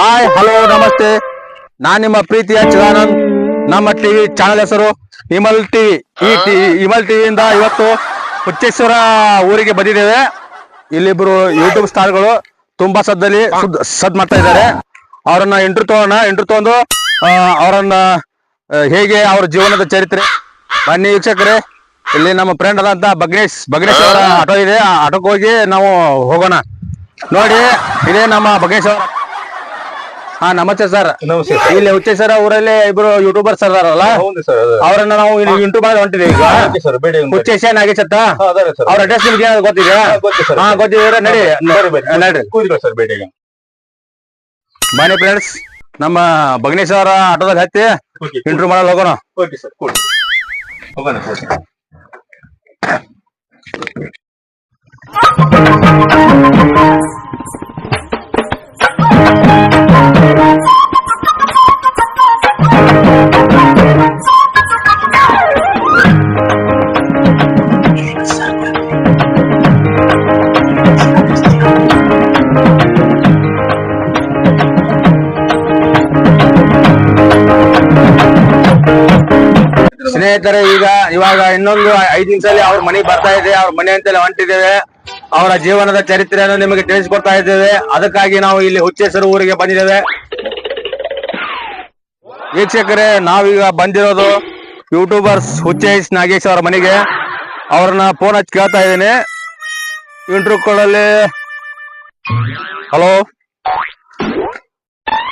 Hi hello ನಮಸ್ತೆ ನಾನ್ ನಿಮ್ಮ ಪ್ರೀತಿಯ ಚಿದಾನಂದ್. ನಮ್ಮ ಟಿವಿ ಚಾನಲ್ ಹೆಸರು ಇಮಲ್ ಟಿವಿ. ಈ ಟಿ ಇಮಲ್ ಟಿವಿಯಿಂದ ಇವತ್ತು ಹುಚ್ಚೇಶ್ವರ ಊರಿಗೆ ಬಂದಿದ್ದೇವೆ. ಇಲ್ಲಿಬ್ರು ಯೂಟ್ಯೂಬ್ ಸ್ಟಾರ್ಗಳು ತುಂಬಾ ಸದ್ದಲ್ಲಿ ಸುದ್ ಸದ್ ಮಾಡ್ತಾ ಇದ್ದಾರೆ. ಅವರನ್ನ ಇಂಟ್ರು ತಗೋಣ ಇಂಟ್ರು ತಗೊಂಡು ಅವರನ್ನ ಹೇಗೆ ಅವ್ರ ಜೀವನದ ಚರಿತ್ರೆ. ಬನ್ನಿ ವೀಕ್ಷಕರೇ. ಇಲ್ಲಿ ನಮ್ಮ ಫ್ರೆಂಡ್ ಆದಂತ ಬಗ್ನೇಶ್ ಬಗ್ನೇಶ್ ಅವರ ಆಟೋ ಇದೆ. ಆ ಆಟೋಕ್ಕೆ ಹೋಗಿ ನಾವು ಹೋಗೋಣ. ನೋಡಿ ಇದೇ ನಮ್ಮ ಬಗ್ನೇಶ್ ಅವರ ಹಾ ನಮಸ್ತೆ ಸರ್. ನಮಸ್ತೆ. ಇಲ್ಲಿ ಸರ್ ಊರಲ್ಲಿ ಇಬ್ರು ಯೂಟ್ಯೂಬರ್ ಸರ್ ಅದಾರಲ್ಲ ಹೌದು ಸರ್ ಅವರನ್ನ ನಾವು ಇಂಟರ್ವ್ಯೂ ಮಾಡಿ ಹೊಂಟಿದ್ದೀವಿ ಈಗ. ಸರ್ ಬೇಡಿ ಹುಚ್ಚೇಶ ನಾಗೇಶತ್ತ ಅವ್ರ ಅಡ್ರೆಸ್ ನಿಮ್ಗೆ ಏನಾದ್ರು ಗೊತ್ತಿದ್ಯಾ? ಹಾ, ಸರ್ ಹಾ ಗೊತ್ತಿದ್ರೆ ನಡಿ ನಡಿ. ಮನೆ ಸರ್ ಬನ್ನಿ. ಫ್ರೆಂಡ್ಸ್ ನಮ್ಮ ಭಗ್ನೇಶ್ ಅವರ ಆಟೋದಲ್ಲಿ ಹತ್ತಿ ಇಂಟರ್ವ್ಯೂ ಇಂಟ್ರೂ ಮಾಡಲು ಹೋಗೋಣ. ಓಕೆ ಸರ್ ಕೂಡಿ ಹೋಗೋಣ ಸರ್. ಸ್ನೇಹಿತರೆ, ಈಗ ಇವಾಗ ಇನ್ನೊಂದು ಐದು ನಿಮಿಷದಲ್ಲಿ ಅವ್ರ ಮನೆ ಬರ್ತಾ ಇದೆ, ಅವ್ರ ಮನೆ ಅಂತಲೇ ಹೊಂಟಿದ್ದೇವೆ. ಅವರ ಜೀವನದ ಚರಿತ್ರೆಯನ್ನು ನಿಮಗೆ ತಿಳಿಸಿಕೊಡ್ತಾ ಇದ್ದೇವೆ. ಅದಕ್ಕಾಗಿ ನಾವು ಇಲ್ಲಿ ಹುಚ್ಚೇಶ್ವರ ಊರಿಗೆ ಬಂದಿದ್ದೇವೆ. ವೀಕ್ಷಕರೇ, ನಾವೀಗ ಬಂದಿರೋದು ಯೂಟ್ಯೂಬರ್ಸ್ ಹುಚ್ಚೇಶ್ ನಾಗೇಶ್ ಅವರ ಮನೆಗೆ. ಅವ್ರನ್ನ ಫೋನ್ ಹಚ್ಚಿ ಕೇಳ್ತಾ ಇದ್ದೀನಿ. ಇಂಟರ್ವ್ಯೂ ಕೊಳ್ಳಲ್ಲಿ ಹಲೋ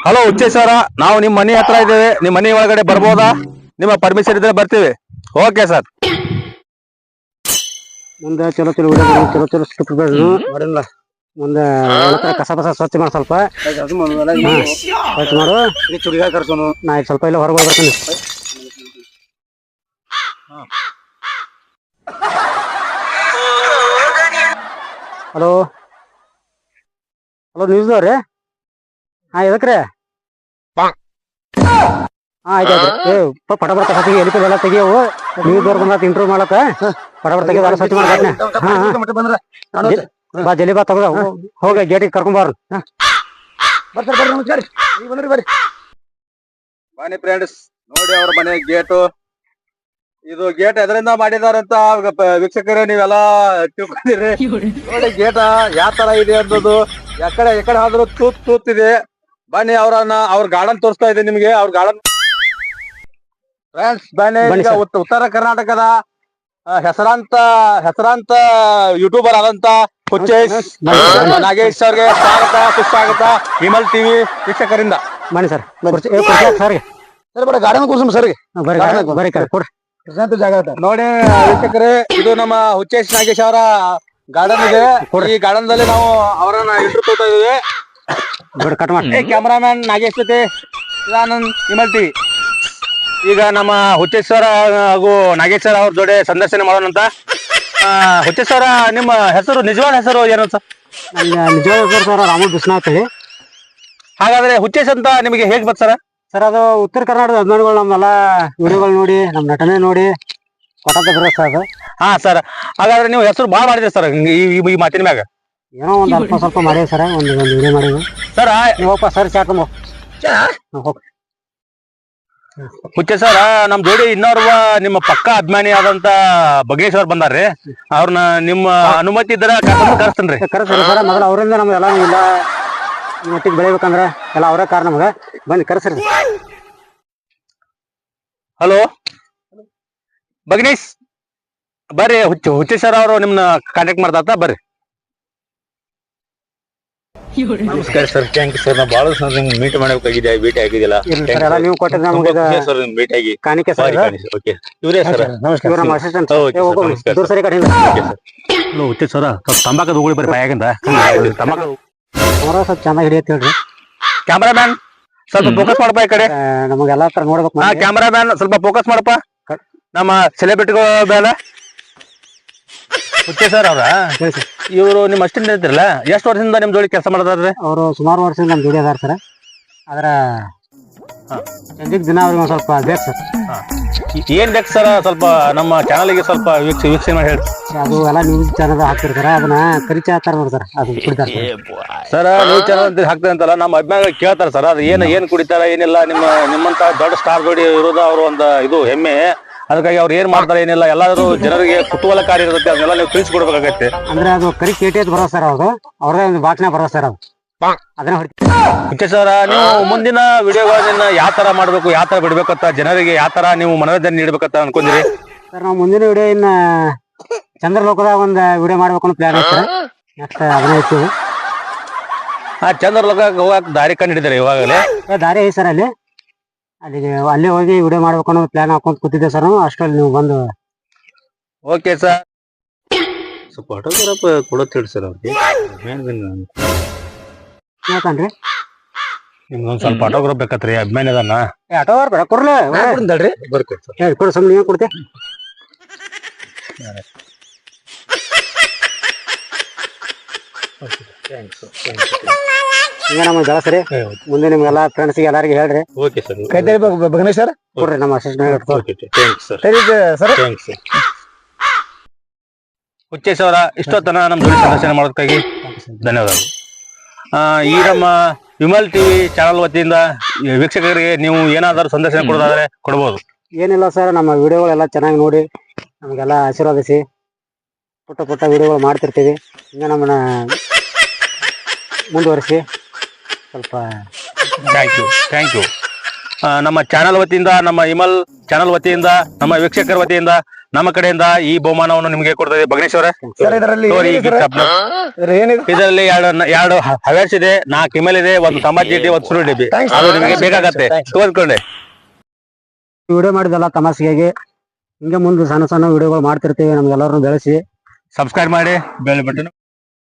ಹಲೋ ಹುಚ್ಚೇಶ್ವರ ನಾವು ನಿಮ್ಮ ಮನೆ ಹತ್ರ ಇದ್ದೇವೆ. ನಿಮ್ಮ ಮನೆ ಒಳಗಡೆ ಬರ್ಬೋದಾ? ನಿಮ್ಮ ಪರ್ಮಿಷನ್ ಇದ್ರೆ ಬರ್ತೀವಿ. ಓಕೆ ಸರ್ ಮುಂದೆ ಚಲೋ ಚಲೋ ಚಲೋ ಚಲೋ ಸ್ಕ್ರಿಪ್ಟ್ ಮಾಡಿಲ್ಲ ಮುಂದೆ ಕಸ ಬಸ ಸ್ವಚ್ಛ ಮಾಡಿ ಸ್ವಲ್ಪ. ಸ್ವಚ್ಛ ಮಾಡು. ಚುಡಿಗ ಕರ್ಸೋನು ನಾ ಈಗ ಸ್ವಲ್ಪ ಇಲ್ಲ ಹೊರಗೆ ಬರ್ತೀನಿ. ಹಲೋ. ಹಲೋ ನ್ಯೂಸ್ದವ್ರಿ ಹಾ ಎದಕ್ರೆ? ಹಾ ಆಯ್ತು ಆಯ್ತು. ಏ, ಪ- ಪಟ ಪಟ ಕಸ ತೆಗಿ ಎಲ್ಲಿ ಎಲ್ಲ ತೆಗಿಯವು ನ್ಯೂಸ್ದವ್ರು ಬಂದ ಇಂಟರ್ವ್ಯೂ ಮಾಡಕ. ಪಟ ಪಟ ತೆಗಿ ಸ್ವಚ್ಛ ಮಾಡಿ ಹಾ ಹಾ. ಬಾ ಜಲ್ಲಿ ಬಾ, ತಗೋ. ಹೋಗಿ, ಗೇಟಿಗೆ ಕರ್ಕೊಂಡ್ ಬಾರ ಬರ್ತಾರೆ ಬರ್ರಿ ನಮಸ್ಕಾರ. ಈಗ ಬಂದ್ರಿ, ಬರ್ರಿ. ಬನ್ನಿ ಫ್ರೆಂಡ್ಸ್ ನೋಡಿ ಅವ್ರ ಮನೆ ಗೇಟು. ಇದು ಗೇಟ್ ಎದರಿಂದ ಮಾಡಿದಾರಂತ ವೀಕ್ಷಕರು, ನೀವೆಲ್ಲ ತಿಳ್ಕೊಂಡಿರಿ. ನೋಡಿ ಗೇಟ ಯಾವ ತರ ಇದೆ ಅನ್ನೋದು ಎಕಡೆ ಎಕಡೆ ಆದ್ರೂ ತೂತ್ ತೂತ್ ಇದೆ ಬನ್ನಿ ಅವ್ರನ್ನ, ಅವ್ರ ಗಾರ್ಡನ್ ತೋರಿಸ್ತಾ ಇದೆ ನಿಮ್ಗೆ. ಅವ್ರ ಗಾರ್ಡನ್ ಫ್ರೆಂಡ್ಸ್ ಬನ್ನಿ ಬನ್ನಿ ಈಗ sir. ಉತ್ತರ ಕರ್ನಾಟಕದ ಆ, ಹೆಸರಾಂತ ಹೆಸರಾಂತ ಯೂಟ್ಯೂಬರ್ ಆದಂತ ಹುಚ್ಚೇಶ್ ನಾಗೇಶ್ ಅವ್ರಿಗೆ ಸ್ವಾಗತ ಸುಸ್ವಾಗತ ವಿಮಲ್ ಟಿವಿ ವೀಕ್ಷಕರಿಂದ. ಮನೆ ಸರ್ ಕುರ್ಚಿ ಏ, ಕುರ್ಚಿ ಹಾಕ್ ಸರ್ಗೆ. ಸರ್ ಬೇಡ ಗಾರ್ಡನ್ ಕೂರ್ಸಮ್ ಸರ್ ಹಾ, ಬರ್ರಿ ಗಾಡಿ- ಬರ್ರಿ ಕಡೆ ಕೊಡ್ರಿ. ಪ್ರಶಾಂತ ಜಾಗೃತ ನೋಡಿ ವೀಕ್ಷಕರೇ ಇದು ನಮ್ಮ ಹುಚ್ಚೇಶ್ ನಾಗೇಶ್ ಅವರ ಗಾರ್ಡನ್ ಇದೆ. ಈ ಗಾರ್ಡನ್ ದಲ್ಲಿ ನಾವು ಅವರನ್ನ ಇಂಟರ್ವ್ಯೂ ತಗೋತಾ ಇದೀವಿ ಬಿಡ್ ಕಟ್ ಮಾಡಿ. ಕ್ಯಾಮರಾಮ್ಯಾನ್ ನಾಗೇಶ್ ಜೊತೆ ಚಿದಾನಂದ್ ವಿಮಲ್ ಟಿವಿ. ಈಗ ನಮ್ಮ ಹುಚ್ಚೇಶ್ವರ ಹಾಗೂ ನಾಗೇಶ್ವರ ಅವ್ರ ಜೊತೆ ಸಂದರ್ಶನ ಮಾಡೋಣ ಅಂತ. ಹುಚ್ಚೇಶ್ವರ ನಿಮ್ಮ ಹೆಸರು ನಿಜವಾದ ಹೆಸರು ಏನು ಸರ್? ನಿಜವಾದ ಹೆಸರು ಸರ್ ರಾಮು ಬಿಸ್ನಾಥ್ ಹೇಳಿ. ಹಾಗಾದ್ರೆ ಹುಚ್ಚೇಶ್ ಅಂತ ನಿಮಗೆ ಹೇಗೆ ಬರ್ತ ಸರ್? ಸರ್ ಅದು ಉತ್ತರ ಕರ್ನಾಟಕದ ಅಭಿಮಾನಿಗಳು ನಮ್ಮೆಲ್ಲ ವಿಡಿಯೋಗಳು ನೋಡಿ ನಮ್ಮ ನಟನೆ ನೋಡಿ ಕೊಟ್ಟಂತ ಬರೋ ಸರ್ ಅದು. ಹಾ ಸರ್ ಹಾಗಾದ್ರೆ ನೀವು ಹೆಸರು ಭಾಳ ಮಾಡಿದ್ರಿ ಸರ್ ಈ ಮಾತಿನ ಮ್ಯಾಗ. ಏನೋ ಒಂದು ಅಲ್ಪ ಸ್ವಲ್ಪ ಮಾಡಿದೆ ಸರ್ ಒಂದು ಒಂದು ವಿಡಿಯೋ ಮಾಡಿದ್ವಿ ಸರ್ ನೀವು ಸರ್ ಚಾಕಂಬ ಹೋಗಿ. ಹುಚ್ಚೆ ಸರ್ ನಮ್ ಜೋಡಿ ಇನ್ನೋರ್ವ ನಿಮ್ಮ ಪಕ್ಕ ಅಭಿಮಾನಿ ಆದಂತ ಬಗೇಶ್ ಅವ್ರು ಬಂದಾರ್ರಿ. ಅವ್ರನ್ನ ನಿಮ್ಮ ಅನುಮತಿ ಇದ್ರೆ ಕರ್ಕೊಂಡು ಕರೆಸ್ತೇನ್ರಿ ಕರೆಸ್ರಿ ಸರ್ ಮೊದಲು ಅವರಿಂದ ನಮ್ಗೆಲ್ಲ ಇಲ್ಲ. ಈ ಮಟ್ಟಿಗೆ ಬೆಳಿಬೇಕಂದ್ರೆ ಎಲ್ಲ ಅವರೇ ಕಾರಣ ನಮಗೆ. ಬನ್ನಿ ಕರೆಸ್ರಿ ಹಲೋ? ಬಗ್ನೇಶ್ ಬರ್ರಿ ಹುಚ್ಚ ಹುಚ್ಚೇಶ್ವರ ಅವರು ನಿಮ್ನ ಕಾಂಟ್ಯಾಕ್ಟ್ ಮಾಡ್ತಾತ ಬರ್ರಿ. ನಮಸ್ಕಾರ ಸರ್ ಥ್ಯಾಂಕ್ ಯು ಸರ್. ನಾ ಬಹಳ ಸರ್ ನಿಮ್ಗೆ ಮೀಟ್ ಮಾಡಬೇಕಾಗಿದೆ ಭೇಟಿ ಆಗಿದಿಲ್ಲ ಸರ್ ನೀವು ಕೊಟ್ಟಿದ್ದು ನಮಗೆ ಸರ್ ಭೇಟಿ ಆಗಿ. ಕಾಣಿಕೆ ಸರ್. ಓಕೆ ಇವರೇ ಸರ್. ನಮಸ್ಕಾರ ನಮ್ಮ ಅಸಿಸ್ಟೆಂಟ್ ಓಕೆ ನಮಸ್ಕಾರ. ದೂರ ಸರಿ ಓಕೆ ಸರ್ ಹುಚ್ಚೇಶ್ವರ ಸ್ವಲ್ಪ ತಂಬಾಕ ತಗೊಳ್ಳಿ ಬರ್ರಿ ಬಾಯಾಗಿಂದ ತಂಬಾಕ ಅವರ ಸ್ವಲ್ಪ ಚೆನ್ನಾಗಿ ಹಿಡಿಯತ್ತೆ ಹೇಳ್ರಿ. ಕ್ಯಾಮ್ರಾಮ್ಯಾನ್ ಸ್ವಲ್ಪ ಫೋಕಸ್ ಮಾಡಪ್ಪ ಈ ಕಡೆ. ಆ, ನಮಗೆಲ್ಲ ತರ ನೋಡ್ಬೇಕು ಕ್ಯಾಮ್ರಾಮ್ಯಾನ್ ಸ್ವಲ್ಪ ಫೋಕಸ್ ಮಾಡಪ್ಪ. ನಮ್ಮ ಸೆಲೆಬ್ರಿಟಿಗಳ ಮೇಲೆ. ಹುಚ್ಚೇಶ್ವರ ಸರ್ ಹೇಳಿ ಸರ್. ಇವರು ನಿಮ್ಮ ಅಷ್ಟಿಂದ ಇದ್ರಲ್ಲ? ಎಷ್ಟು ವರ್ಷದಿಂದ ನಿಮ್ಮ ಜೋಡಿ ಕೆಲಸ ಮಾಡೋದಾದ್ರೆ ಅವರು ಸುಮಾರು ವರ್ಷದಿಂದ ನಮ್ಮ ಜೋಡಿ ಅದಾರ ಸರ್. ಅದರ ಸಂಜೆಗೆ ದಿನ ಅವ್ರಿಗೆ ಒಂದು ಸ್ವಲ್ಪ ಬೇಕು ಸರ್. ಏನ್ ಬೇಕು ಸರ್? ಸ್ವಲ್ಪ ನಮ್ಮ ಚಾನಲ್ಗೆ ಸ್ವಲ್ಪ ವೀಕ್ಷ ವೀಕ್ಷಣೆ ಮಾಡಿ ಹೇಳಿ ಅದು ಎಲ್ಲ ನ್ಯೂಸ್ ಚಾನಲ್ ಹಾಕ್ತಿರ್ತಾರೆ ಅದನ್ನ ಪರಿಚಯ ಆತರ ನೋಡ್ತಾರೆ ಅದು ಕುಡಿತಾರೆ ಸರ್. ನ್ಯೂಸ್ ಚಾನಲ್ ಅಂತ ಹಾಕ್ತಾರೆ ಅಂತಲ್ಲ ನಮ್ಮ ಅಭಿಮಾನಿಗಳು ಕೇಳ್ತಾರೆ ಸರ್. ಅದು ಏನು ಏನು ಕುಡಿತಾರೆ ಏನಿಲ್ಲ. ನಿಮ್ಮ ನಿಮ್ಮಂತ ದೊಡ್ಡ ಸ್ಟಾರ್ ಜೋಡಿ ಇರೋದು ಅವ್ರ ಒಂದು ಇದು ಹೆಮ್ಮೆ. ಅದಕ್ಕಾಗಿ ಅವ್ರು ಏನ್ ಮಾಡ್ತಾರೆ ಏನಿಲ್ಲ ಎಲ್ಲಾದ್ರೂ ಜನರಿಗೆ ಕುತೂಹಲಕಾರಿ ಇರುತ್ತೆ ಅದನ್ನೆಲ್ಲ ನೀವು ತಿಳಿಸ್ಕೊಡ್ಬೇಕಾಗತ್ತೆ. ಅಂದ್ರೆ ಅದು ಕರಿ ಕೇಟಿ ಅಂತ ಬರೋ ಸರ್ ಅವ್ರು. ಅವ್ರದೇ ಒಂದು ಬರೋ ಸರ್ ಅದು ಅದನ್ನ ಹೊಡಿತೀವಿ ಓಕೆ ಸರ್ ನೀವು ಮುಂದಿನ ವಿಡಿಯೋಗಳನ್ನ ಯಾವ ತರ ಮಾಡ್ಬೇಕು ಯಾವ ತರ ಬಿಡ್ಬೇಕಂತ ಜನರಿಗೆ ಯಾವ ತರ ನೀವು ಮನೋರಂಜನೆ ನೀಡ್ಬೇಕಂತ ಅನ್ಕೊಂಡಿರಿ? ಸರ್ ನಾವು ಮುಂದಿನ ವಿಡಿಯೋ ಇನ್ನ ಚಂದ್ರಲೋಕದ ಒಂದು ವಿಡಿಯೋ ಮಾಡ್ಬೇಕು ಅಂತ ಪ್ಲಾನ್ ಐತೆ ನೆಕ್ಸ್ಟ್ ಅದನ್ನ ಹೇಳ್ತೀವಿ. ಆ ಚಂದ್ರಲೋಕ ಹೋಗಕ್ ದಾರಿ ಕಂಡು ಹಿಡಿದಾರೆ ಇವಾಗಲೇ. ದಾರಿ ಐತಿ ಸರ್ ಅಲ್ಲಿ? ಅಲ್ಲಿಗೆ ಅಲ್ಲೇ ಹೋಗಿ ವಿಡಿಯೋ ಮಾಡ್ಬೇಕು ಅನ್ನೋ ಪ್ಲಾನ್ ಹಾಕೊಂಡ್ ಕೂತಿದ್ದೆ ಸರ್ ನಾವು ಅಷ್ಟರಲ್ಲಿ ನೀವು ಬಂದು ಓಕೆ ಸರ್ ಸ್ವಲ್ಪ ಆಟೋಗ್ರಾಫ್ ಕೊಡೋದು ಹೇಳಿ ಸರ್ ಅವ್ರಿಗೆ. ಯಾಕನ್ರಿ ನಿಮ್ಗೊಂದ್ ಸ್ವಲ್ಪ ಆಟೋಗ್ರಾಫ್ ಬೇಕತ್ರಿ ಅಭಿಮಾನಿ ಅದನ್ನ. ಏ ಆಟೋ ಬೇಡ ಕೊಡ್ಲೆ ಬರ್ಕೊಡ್ ಸರ್ ಹೇಳಿ ಕೊಡು ಸುಮ್ಮನೆ ನೀವು ಕೊಡ್ತೆ? ಈಗ ನಮ್ಮ ಸರಿ ಮುಂದೆ ನಿಮ್ಗೆಲ್ಲ ಫ್ರೆಂಡ್ಸ್ಗೆ ಎಲ್ಲರಿಗೂ ಹೇಳ್ರಿ. Okay sir. ಭಗ್ನೇಶ್ ಸರ್ ಕೊಡ್ರಿ ನಮ್ಮ ಅಸಿಸ್ಟೆಂಟ್ ಓಕೆ ಥ್ಯಾಂಕ್ಸ್ ಸರ್ ಸರಿ ಸರ್. ಥ್ಯಾಂಕ್ಸ್ ಸರ್ ಹುಚ್ಚೇಶ್ ಅವರ ಇಷ್ಟೊತ್ತನ ನಮ್ಮ ಜೋಡಿ ಸಂದರ್ಶನ ಮಾಡೋದಕ್ಕಾಗಿ ಧನ್ಯವಾದಗಳು ಆ, ಈ ನಮ್ಮ ವಿಮಲ್ ಟಿವಿ ಚಾನಲ್ ವತಿಯಿಂದ ವೀಕ್ಷಕರಿಗೆ ನೀವು ಏನಾದರೂ ಸಂದರ್ಶನ ಕೊಡೋದಾದ್ರೆ ಕೊಡ್ಬೋದು. ಏನಿಲ್ಲ ಸರ್ ನಮ್ಮ ವಿಡಿಯೋಗಳೆಲ್ಲ ಚೆನ್ನಾಗಿ ನೋಡಿ ನಮಗೆಲ್ಲ ಆಶೀರ್ವಾದಿಸಿ. ಪುಟ್ಟ ಪುಟ್ಟ ವಿಡಿಯೋಗಳು ಮಾಡ್ತಿರ್ತೀವಿ. ಹಿಂಗೆ ನಮ್ಮನ್ನ ಮುಂದುವರಿಸಿ. ಸ್ವಲ್ಪ ಥ್ಯಾಂಕ್ ಯು ಥ್ಯಾಂಕ್ ಯು ನಮ್ಮ ಚಾನಲ್ ವತಿಯಿಂದ ನಮ್ಮ ಇಮಲ್ ಚಾನಲ್ ವತಿಯಿಂದ ನಮ್ಮ ವೀಕ್ಷಕರ ವತಿಯಿಂದ ನಮ್ಮ ಕಡೆಯಿಂದ ಈ ಬಹುಮಾನವನ್ನು ನಿಮಗೆ ಕೊಡ್ತದೆ. ಭಗ್ನೇಶ್ವರ? ಇದರಲ್ಲಿ ಇದರಲ್ಲಿ ಎರಡು ಎರಡು ಹವ್ಯಾಸ ಇದೆ ನಾಲ್ಕು ಇಮೇಲ್ ಇದೆ ಒಂದು ಸಮಾಜ ಇದೆ ಒಂದು ಸುರುಳಿ ಇದೆ. ಅದು ನಿಮಗೆ ಬೇಕಾಗತ್ತೆ. ತೋರ್ಕೊಂಡೆ ವಿಡಿಯೋ ಮಾಡಿದಲ್ಲ ತಮಾಷೆಗೆ. ಹಿಂಗೆ ಮುಂದೆ ಸಣ್ಣ ಸಣ್ಣ ವಿಡಿಯೋಗಳು ಮಾಡ್ತಿರ್ತೀವಿ ನಮ್ಗೆಲ್ಲರನ್ನು ಬೆಳೆಸಿ. ಸಬ್ಸ್ಕ್ರೈಬ್ ಮಾಡಿ ಬೆಲ್ ಬಟನ್